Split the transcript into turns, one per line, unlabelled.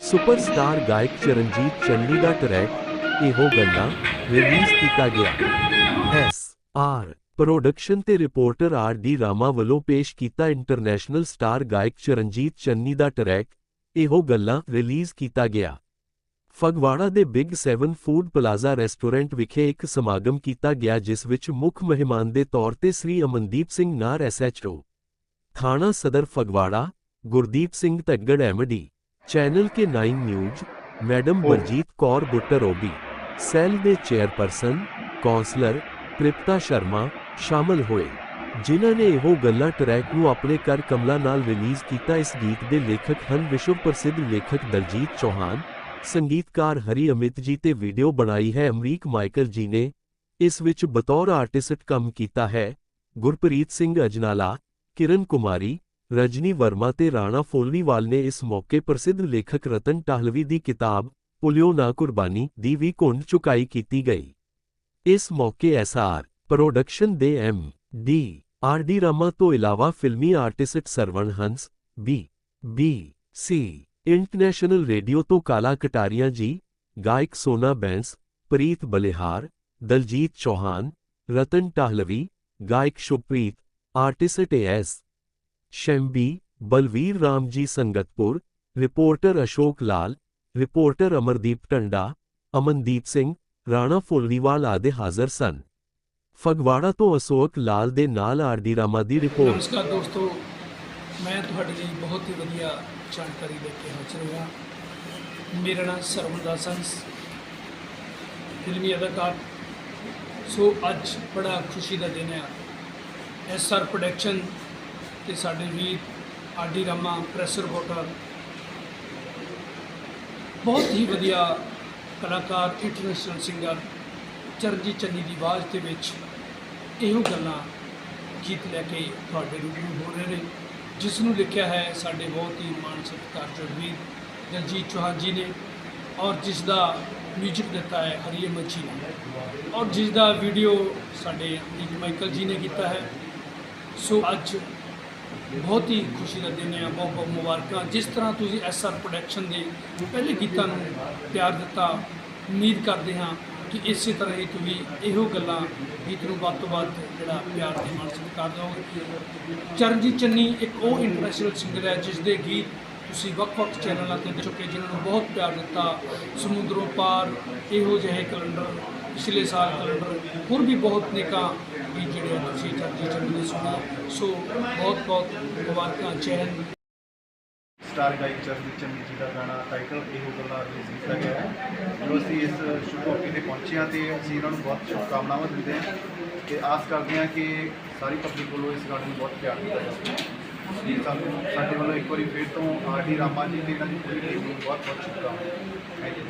Superstar ਗਾਇਕ ਚਰਨਜੀਤ ਚੰਨੀ ਦਾ track, ਇਹੋ ਗੱਲਾਂ ਰਿਲੀਜ਼ ਕੀਤਾ ਗਿਆ। ਐਸ ਆਰ ਪ੍ਰੋਡਕਸ਼ਨ ਤੇ ਰਿਪੋਰਟਰ ਆਰ ਡੀ ਰਾਮਾ ਵੱਲੋਂ ਪੇਸ਼ ਕੀਤਾ ਇੰਟਰਨੈਸ਼ਨਲ ਸਟਾਰ ਗਾਇਕ ਚਰਨਜੀਤ ਚੰਨੀ ਦਾ ਟਰੈਕ, ਇਹੋ ਗੱਲਾਂ ਰਿਲੀਜ਼ ਕੀਤਾ ਗਿਆ। ਫਗਵਾੜਾ ਦੇ ਬਿਗ 7 ਫੂਡ ਪਲਾਜ਼ਾ ਰੈਸਟੋਰੈਂਟ ਵਿਖੇ ਇੱਕ ਸਮਾਗਮ ਕੀਤਾ ਗਿਆ, ਜਿਸ ਵਿੱਚ ਮੁੱਖ ਮਹਿਮਾਨ ਦੇ ਤੌਰ ਤੇ ਸ੍ਰੀ ਅਮਨਦੀਪ ਸਿੰਘ ਨਾਰ ਐਸਐਚਓ ਥਾਣਾ ਸਦਰ Phagwara, Gurdeep Singh Taggar MD channel K 9 news madam Baljit Kaur Buttar OB cell ਦੇ ਚੇਅਰਪਰਸਨ ਕੌਂਸਲਰ ਤ੍ਰਿਪਤਾ ਸ਼ਰਮਾ ਸ਼ਾਮਲ ਹੋਏ ਜਿਨ੍ਹਾਂ ਨੇ ਇਹੋ ਗੱਲਾਂ ਟਰੈਕ ਨੂੰ ਆਪਣੇ ਕਰ ਕਮਲਾ ਨਾਲ ਰਿਲੀਜ਼ ਕੀਤਾ ਇਸ ਗੀਤ ਦੇ ਲੇਖਕ ਹਨ ਵਿਸ਼ਵ ਪ੍ਰਸਿੱਧ ਲੇਖਕ ਦਲਜੀਤ ਚੌਹਾਨ ਸੰਗੀਤਕਾਰ ਹਰੀ ਅਮਿਤ ਜੀ ਤੇ ਵੀਡੀਓ ਬਣਾਈ ਹੈ ਅਮਰੀਕ ਮਾਈਕਲ ਜੀ ਨੇ ਇਸ ਵਿੱਚ ਬਤੌਰ ਆਰਟਿਸਟ ਕੰਮ ਕੀਤਾ ਹੈ ਗੁਰਪ੍ਰੀਤ ਸਿੰਘ ਅਜਨਾਲਾ ਕਿਰਨ ਕੁਮਾਰੀ ਰਜਨੀ ਵਰਮਾ ਤੇ ਰਾਣਾ ਫੋਲਨੀਵਾਲ ਨੇ ਇਸ ਮੌਕੇ ਪ੍ਰਸਿੱਧ ਲੇਖਕ ਰਤਨ ਟਾਹਲਵੀ ਦੀ ਕਿਤਾਬ ਪੁਲਿਓ ਨਾ ਕੁਰਬਾਨੀ ਦੀ ਵੀ ਘੁੰਡ ਚੁਕਾਈ ਕੀਤੀ ਗਈ ਇਸ ਮੌਕੇ ਐਸਆਰ ਪ੍ਰੋਡਕਸ਼ਨ ਦੇ M D R D Rama ਤੋਂ ਇਲਾਵਾ ਫਿਲਮੀ artist Sarwan Hans B B C international radio ਤੋਂ ਕਾਲਾ ਕਟਾਰੀਆਂ ਜੀ ਗਾਇਕ ਸੋਨਾ ਬੈਂਸ ਪ੍ਰੀਤ ਬਲਿਹਾਰ ਦਲਜੀਤ ਚੌਹਾਨ ਰਤਨ ਟਾਹਲਵੀ ਗਾਇਕ Shubhpreet artist S Shembi Balvir Ram ji Sangatpur, reporter Ashok Lal, reporter Amardeep Tanda, Amandeep Singh, Rana Phullriwal ਆਦਿ ਹਾਜ਼ਰ ਸਨ। ਫਗਵਾੜਾ ਤੋਂ ਅਸ਼ੋਕ ਲਾਲ ਦੇ ਨਾਲ ਆਰਡੀ ਰਾਮਾ ਦੀ ਰਿਪੋਰਟ।
ਨਮਸਕਾਰ ਦੋਸਤੋ, ਮੈਂ ਤੁਹਾਡੇ ਲਈ ਬਹੁਤ ਹੀ ਵਧੀਆ ਜਾਣਕਾਰੀ ਲੈ ਕੇ ਹਾਜ਼ਰ ਹੋਇਆ। ਮੇਰਾ ਨਾਮ ਸਰਵਨਦਾਸ ਹੰਸ ਫਿਲਮੀ ਅਦਾਕਾਰ। ਸੋ ਅੱਜ ਬੜਾ ਖੁਸ਼ੀ ਦਾ ਦਿਨ ਹੈ। ਐਸ ਪ੍ਰੋਡਕਸ਼ਨ ਤੇ ਸਾਡੇ ਵੀਰ ਆਡੀ ਰਾਮਾ ਪ੍ਰੈਸ ਰਿਪੋਰਟਰ ਬਹੁਤ ਹੀ ਵਧੀਆ ਕਲਾਕਾਰ ਇੰਟਰਨੈਸ਼ਨਲ ਸਿੰਗਰ ਚਰਨਜੀਤ ਚੰਨੀ ਦੀ ਆਵਾਜ਼ ਦੇ ਵਿੱਚ ਇਹੋ ਗੱਲਾਂ ਗੀਤ ਲੈ ਕੇ ਤੁਹਾਡੇ ਰੂਬਰੂ ਹੋ ਰਹੇ ਨੇ ਜਿਸ ਨੂੰ ਲਿਖਿਆ ਹੈ ਸਾਡੇ ਬਹੁਤ ਹੀ ਮਾਣ ਸਤਿਕਾਰਯੋਗ ਵੀਰ ਦਲਜੀਤ ਚੌਹਾਨ ਜੀ ਨੇ ਔਰ ਜਿਸ ਦਾ ਮਿਊਜ਼ਿਕ ਦਿੱਤਾ ਹੈ ਹਰੀਏ ਜੀ ਨੇ। ਔਰ ਜਿਸ ਦਾ ਵੀਡੀਓ ਸਾਡੇ ਮਾਈਕਲ ਜੀ ਨੇ ਕੀਤਾ ਹੈ। ਸੋ ਅੱਜ ਬਹੁਤ ਹੀ ਖੁਸ਼ੀ ਦਾ ਦਿਨ ਹੈ, ਬਹੁਤ ਬਹੁਤ ਮੁਬਾਰਕਾਂ। ਜਿਸ ਤਰ੍ਹਾਂ ਤੁਸੀਂ ਐਸ ਆਰ ਪ੍ਰੋਡਕਸ਼ਨ ਦੇ ਪਹਿਲੇ ਗੀਤਾਂ ਨੂੰ ਪਿਆਰ ਦਿੱਤਾ, ਉਮੀਦ ਕਰਦੇ ਹਾਂ ਕਿ ਇਸੇ ਤਰ੍ਹਾਂ ਹੀ ਤੁਸੀਂ ਇਹੋ ਗੱਲਾਂ ਗੀਤ ਨੂੰ ਵੱਧ ਤੋਂ ਵੱਧ ਜਿਹੜਾ ਪਿਆਰ ਤੇ ਮਾਣ ਸਤਿਕਾਰ ਦਿਓਗੇ। ਚਰਨਜੀਤ ਚੰਨੀ ਇੱਕ ਉਹ ਇੰਟਰਨੈਸ਼ਨਲ ਸਿੰਗਰ ਹੈ, ਜਿਸ ਦੇ ਗੀਤ ਤੁਸੀਂ ਵੱਖ-ਵੱਖ ਚੈਨਲਾਂ ਤੇ ਚੁੱਕੇ, ਜਿਨ੍ਹਾਂ ਨੂੰ ਬਹੁਤ ਪਿਆਰ ਦਿੱਤਾ। ਸਮੁੰਦਰੋਂ ਪਾਰ ਇਹੋ ਜਿਹੇ ਕੈਲੰਡਰ, ਪਿਛਲੇ ਸਾਲ ਕੈਲੰਡਰ ਹੋਰ ਵੀ ਬਹੁਤ ਨੇਕਾਂ ਗੀਤ ਜਿਹੜੇ ਆ ਤੁਸੀਂ ਚਰਨਜੀਤ ਚੰਨੀ ਸੋ ਬਹੁਤ ਬਹੁਤ ਮੁਬਾਰਕਾਂ, ਜੈ
ਸਟਾਰ ਗਾਇਕ ਚਰਨਜੀਤ ਚੰਨੀ ਜੀ ਦਾ ਗਾਣਾ ਟਾਈਟਲ ਇਹੋ ਗੱਲਾਂ ਰਿਲੀਜ਼ ਕੀਤਾ ਗਿਆ ਹੈ। ਜੋ ਅਸੀਂ ਇਸ ਸ਼ੁਭ ਮੌਕੇ ਤੇ ਪਹੁੰਚੇ ਹਾਂ ਤੇ ਅਸੀਂ ਇਹਨਾਂ ਨੂੰ ਬਹੁਤ ਸ਼ੁਭਕਾਮਨਾਵਾਂ ਦਿੰਦੇ ਹਾਂ ਤੇ ਆਸ ਕਰਦੇ ਹਾਂ ਕਿ ਸਾਰੀ ਪਬਲਿਕ ਵੱਲੋਂ ਇਸ ਗਾਣੇ ਨੂੰ ਬਹੁਤ ਪਿਆਰ ਦਿੱਤਾ ਜਾਵੇ। ਜੀ ਸਾਨੂੰ ਸਾਡੇ ਵੱਲੋਂ ਇੱਕ ਵਾਰੀ ਫਿਰ ਤੋਂ ਆਰ ਡੀ ਰਾਮਾ ਜੀ ਤੇ ਇਹਨਾਂ ਦੀ ਪੂਰੀ ਟੀਮ ਨੂੰ ਬਹੁਤ ਬਹੁਤ ਸ਼ੁਭਕਾਮਨਾਵਾਂ। Thank you